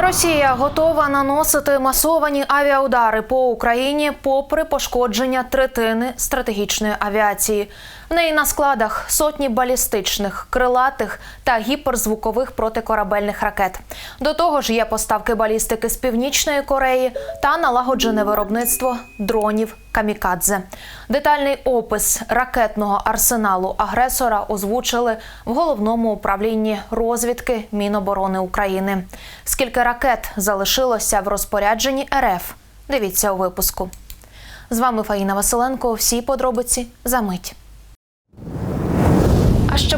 Росія готова наносити масовані авіаудари по Україні попри пошкодження третини стратегічної авіації. В неї на складах сотні балістичних, крилатих та гіперзвукових протикорабельних ракет. До того ж, є поставки балістики з північної Кореї та налагоджене виробництво дронів камікадзе. Детальний опис ракетного арсеналу агресора озвучили в головному управлінні розвідки Міноборони України. Скільки ракет залишилося в розпорядженні РФ? Дивіться у випуску. З вами Фаїна Василенко. Всі подробиці за мить.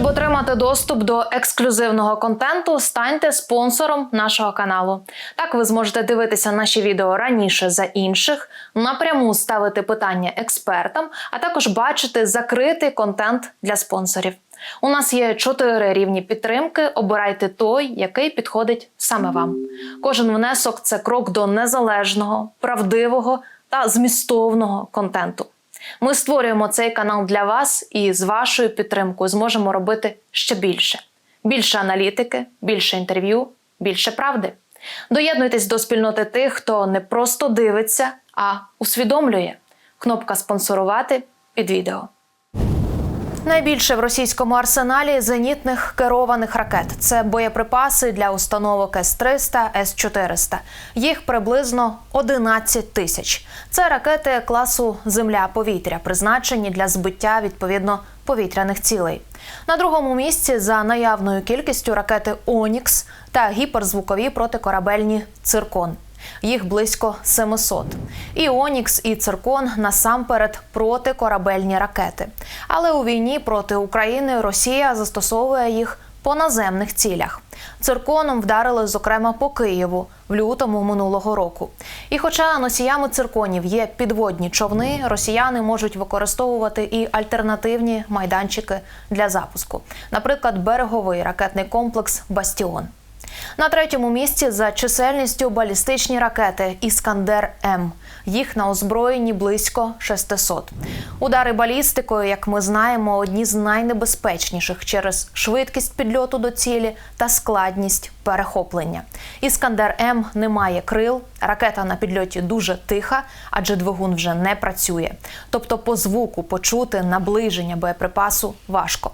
Щоб отримати доступ до ексклюзивного контенту, станьте спонсором нашого каналу. Так ви зможете дивитися наші відео раніше за інших, напряму ставити питання експертам, а також бачити закритий контент для спонсорів. У нас є чотири рівні підтримки. Обирайте той, який підходить саме вам. Кожен внесок це крок до незалежного, правдивого та змістовного контенту. Ми створюємо цей канал для вас і з вашою підтримкою зможемо робити ще більше: більше аналітики, більше інтерв'ю, більше правди. Доєднуйтесь до спільноти тих, хто не просто дивиться, а усвідомлює. Кнопка спонсорувати під відео. Найбільше в російському арсеналі зенітних керованих ракет. Це боєприпаси для установок С-300, С-400. Їх приблизно 11 тисяч. Це ракети класу Земля-повітря, призначені для збиття відповідно повітряних цілей. На другому місці за наявною кількістю ракети Онікс та гіперзвукові протикорабельні циркон. Їх близько 700. І Онікс, і Циркон насамперед протикорабельні ракети. Але у війні проти України Росія застосовує їх по наземних цілях. Цирконом вдарили, зокрема, по Києву в лютому минулого року. І хоча носіями цирконів є підводні човни, росіяни можуть використовувати і альтернативні майданчики для запуску, наприклад, береговий ракетний комплекс Бастіон. На третьому місці за чисельністю балістичні ракети Іскандер М. Їх на озброєнні близько 600. Удари балістикою, як ми знаємо, одні з найнебезпечніших через швидкість підльоту до цілі та складність перехоплення. Іскандер М не має крил. Ракета на підльоті дуже тиха, адже двигун вже не працює. Тобто, по звуку почути наближення боєприпасу важко.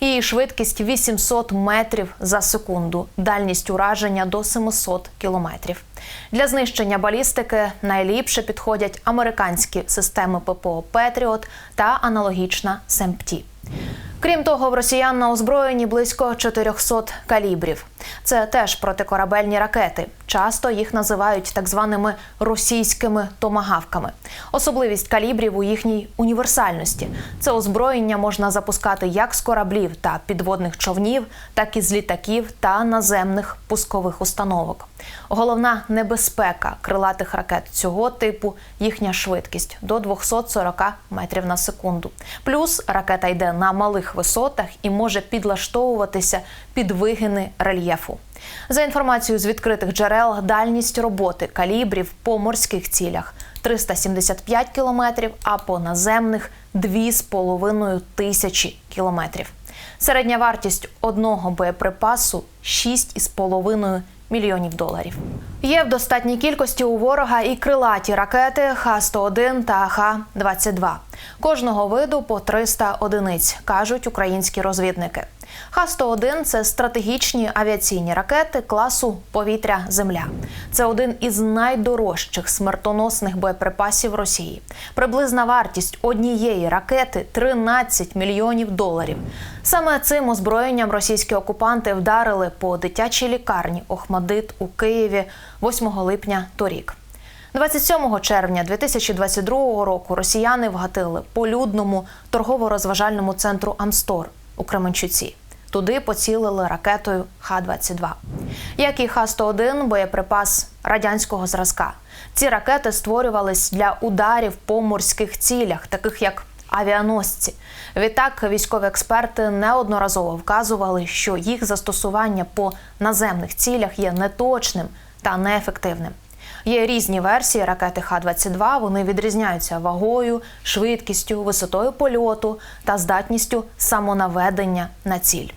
Її швидкість 800 метрів за секунду, дальність ураження до 700 кілометрів. Для знищення балістики найліпше підходять американські системи ППО Петріот та аналогічна СЕМПТІ. Крім того, в росіян на озброєнні близько 400 калібрів. Це теж протикорабельні ракети. Часто їх називають так званими російськими томагавками. Особливість калібрів у їхній універсальності. Це озброєння можна запускати як з кораблів та підводних човнів, так і з літаків та наземних пускових установок. Головна небезпека крилатих ракет цього типу їхня швидкість до 240 метрів на секунду. Плюс ракета йде на малих висотах і може підлаштовуватися під вигини рельєфу. За інформацією з відкритих джерел, дальність роботи калібрів по морських цілях 375 кілометрів, а по наземних 2,5 тисячі кілометрів. Середня вартість одного боєприпасу 6,5 мільйонів доларів. Є в достатній кількості у ворога і крилаті ракети Х-101 та Х-22. Кожного виду по 300 одиниць, кажуть українські розвідники. Х-101 – це стратегічні авіаційні ракети класу повітря-земля. Це один із найдорожчих смертоносних боєприпасів Росії. Приблизна вартість однієї ракети 13 мільйонів доларів. Саме цим озброєнням російські окупанти вдарили по дитячій лікарні Охмадит у Києві 8 липня торік. 27 червня 2022 року росіяни вгатили по людному торгово-розважальному центру Амстор у Кременчуці. Туди поцілили ракетою Х-22. Як і Х-101 – боєприпас радянського зразка. Ці ракети створювались для ударів по морських цілях, таких як авіаносці. Відтак військові експерти неодноразово вказували, що їх застосування по наземних цілях є неточним та неефективним. Є різні версії ракети Х-22. Вони відрізняються вагою, швидкістю, висотою польоту та здатністю самонаведення на ціль.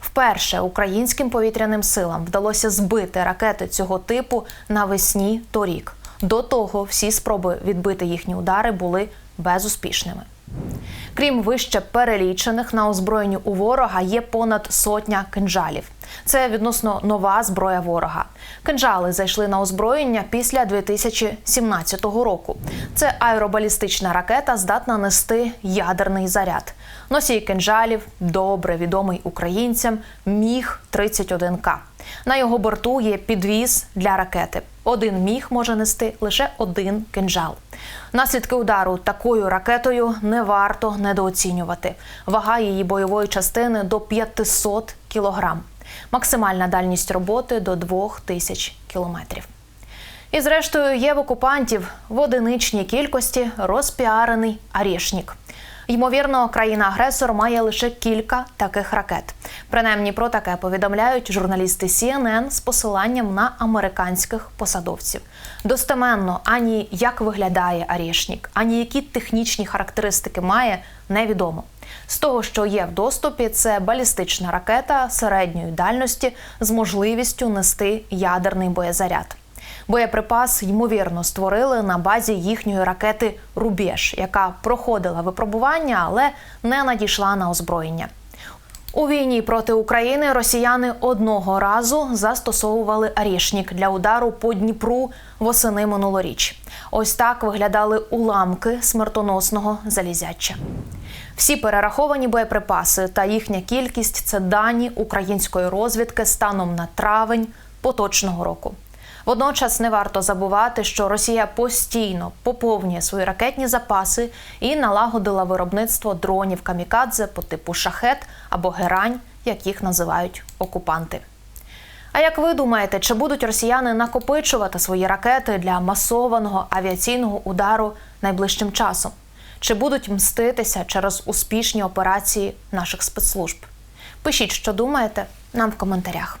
Вперше українським повітряним силам вдалося збити ракети цього типу навесні торік. До того всі спроби відбити їхні удари були безуспішними. Крім вище перелічених на озброєнні у ворога є понад сотня кинжалів. Це відносно нова зброя ворога. Кинжали зайшли на озброєння після 2017 року. Це аеробалістична ракета, здатна нести ядерний заряд. Носій кинжалів добре відомий українцям міг 31 к На його борту є підвіз для ракети. Один міг може нести лише один кинжал. Наслідки удару такою ракетою не варто недооцінювати. Вага її бойової частини до 500 кілограм. Максимальна дальність роботи до 2000 кілометрів. І зрештою є в окупантів в одиничній кількості розпіарений Арєшнік. Ймовірно, країна-агресор має лише кілька таких ракет. Принаймні про таке повідомляють журналісти CNN з посиланням на американських посадовців. Достеменно ані як виглядає Арєшнік, ані які технічні характеристики має, невідомо. З того, що є в доступі, це балістична ракета середньої дальності з можливістю нести ядерний боєзаряд. Боєприпас ймовірно створили на базі їхньої ракети Рубеж, яка проходила випробування, але не надійшла на озброєння. У війні проти України росіяни одного разу застосовували Арішнік для удару по Дніпру восени минулоріч. Ось так виглядали уламки смертоносного залізяча. Всі перераховані боєприпаси та їхня кількість це дані української розвідки станом на травень поточного року. Водночас не варто забувати, що Росія постійно поповнює свої ракетні запаси і налагодила виробництво дронів камікадзе по типу шахет або герань, як їх називають окупанти. А як ви думаєте, чи будуть росіяни накопичувати свої ракети для масованого авіаційного удару найближчим часом? Чи будуть мститися через успішні операції наших спецслужб? Пишіть, що думаєте, нам в коментарях.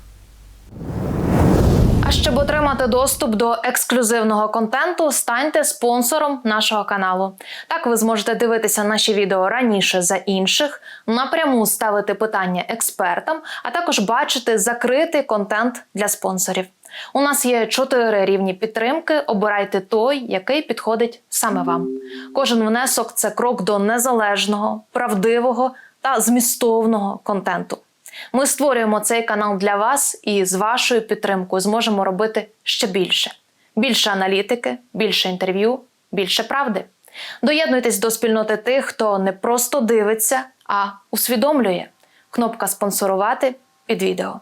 Щоб отримати доступ до ексклюзивного контенту, станьте спонсором нашого каналу. Так ви зможете дивитися наші відео раніше за інших, напряму ставити питання експертам, а також бачити закритий контент для спонсорів. У нас є чотири рівні підтримки. Обирайте той, який підходить саме вам. Кожен внесок це крок до незалежного, правдивого та змістовного контенту. Ми створюємо цей канал для вас і з вашою підтримкою зможемо робити ще більше: більше аналітики, більше інтерв'ю, більше правди. Доєднуйтесь до спільноти тих, хто не просто дивиться, а усвідомлює. Кнопка спонсорувати під відео.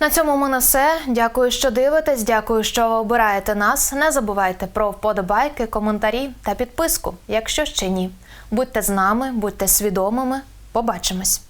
На цьому ми на все. Дякую, що дивитесь. Дякую, що обираєте нас. Не забувайте про вподобайки, коментарі та підписку, якщо ще ні. Будьте з нами, будьте свідомими. Побачимось.